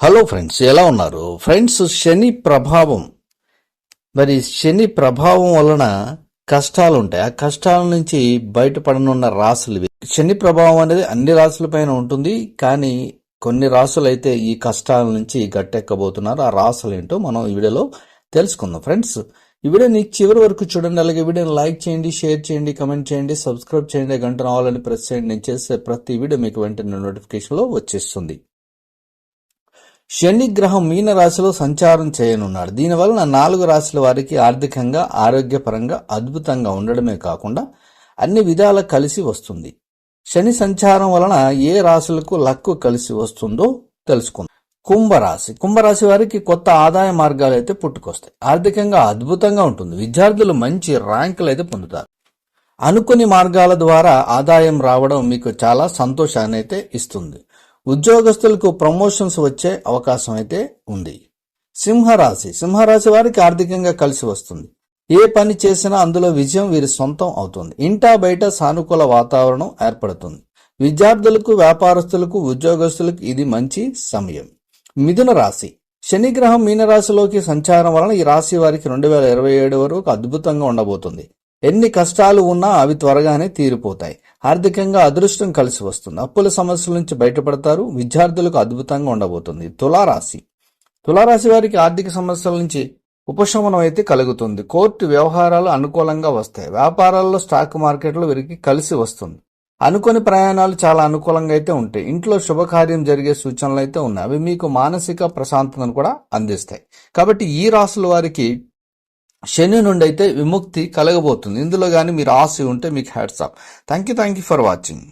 Hello friends ఎలా ఉన్నారు? Friends శని ప్రభావం. మరి శని ప్రభావం వలన కష్టాలు ఉంటాయి. ఆ కష్టాల నుంచి బయటపడనున్న రాసులు శని ప్రభావం అనేది అన్ని రాసులపైన ఉంటుంది కానీ కొన్ని రాసులు అయితే ఈ కష్టాల నుంచి గట్టెక్కబోతున్నారు. ఆ రాసులు ఏంటో మనం ఈ వీడియోలో తెలుసుకుందాం. ఫ్రెండ్స్ ఈ వీడియోని చివరి వరకు చూడండి అలాగే వీడియోని లైక్ చేయండి షేర్ చేయండి కమెంట్ చేయండి సబ్స్క్రైబ్ చేయండి గంట రావాలని ప్రెస్ చేయండి. నేను చేసే ప్రతి వీడియో మీకు వెంటనే నోటిఫికేషన్లో వచ్చేస్తుంది. శని గ్రహం మీన రాశిలో సంచారం చేయనున్నాడు. దీనివలన నాలుగు రాశుల వారికి ఆర్థికంగా ఆరోగ్యపరంగా అద్భుతంగా ఉండడమే కాకుండా అన్ని విధాల కలిసి వస్తుంది. శని సంచారం వలన ఏ రాశులకు లక్కు కలిసి వస్తుందో తెలుసుకుందాం. కుంభరాశి. కుంభరాశి వారికి కొత్త ఆదాయ మార్గాలు అయితే పుట్టుకొస్తాయి. ఆర్థికంగా అద్భుతంగా ఉంటుంది. విద్యార్థులు మంచి ర్యాంకులు అయితే పొందుతారు. అనుకుని మార్గాల ద్వారా ఆదాయం రావడం మీకు చాలా సంతోషాన్ని అయితే ఇస్తుంది. ఉద్యోగస్తులకు ప్రమోషన్స్ వచ్చే అవకాశం అయితే ఉంది. సింహరాశి. సింహరాశి వారికి ఆర్థికంగా కలిసి వస్తుంది. ఏ పని చేసినా అందులో విజయం వీరి సొంతం అవుతుంది. ఇంటా బయట సానుకూల వాతావరణం ఏర్పడుతుంది. విద్యార్థులకు వ్యాపారస్తులకు ఉద్యోగస్తులకు ఇది మంచి సమయం. మిథున రాశి. శనిగ్రహం మీనరాశిలోకి సంచారం వలన ఈ రాశి వారికి రెండు వేల ఇరవై ఏడు వరకు అద్భుతంగా ఉండబోతుంది. ఎన్ని కష్టాలు ఉన్నా అవి త్వరగానే తీరిపోతాయి. ఆర్థికంగా అదృష్టం కలిసి వస్తుంది. అప్పుల సమస్యల నుంచి బయటపడతారు. విద్యార్థులకు అద్భుతంగా ఉండబోతుంది. తులారాశి. తులారాశి వారికి ఆర్థిక సమస్యల నుంచి ఉపశమనం అయితే కలుగుతుంది. కోర్టు వ్యవహారాలు అనుకూలంగా వస్తాయి. వ్యాపారాల్లో స్టాక్ మార్కెట్లో వీరికి కలిసి వస్తుంది. అనుకోని ప్రయాణాలు చాలా అనుకూలంగా అయితే ఉంటాయి. ఇంట్లో శుభకార్యం జరిగే సూచనలు అయితే ఉన్నాయి. అవి మీకు మానసిక ప్రశాంతతను కూడా అందిస్తాయి. కాబట్టి ఈ రాసుల వారికి శని నుండి అయితే విముక్తి కలగబోతుంది. ఇందులో కానీ మీరు ఆశ ఉంటే మీకు hats off. Thank you thank you for watching.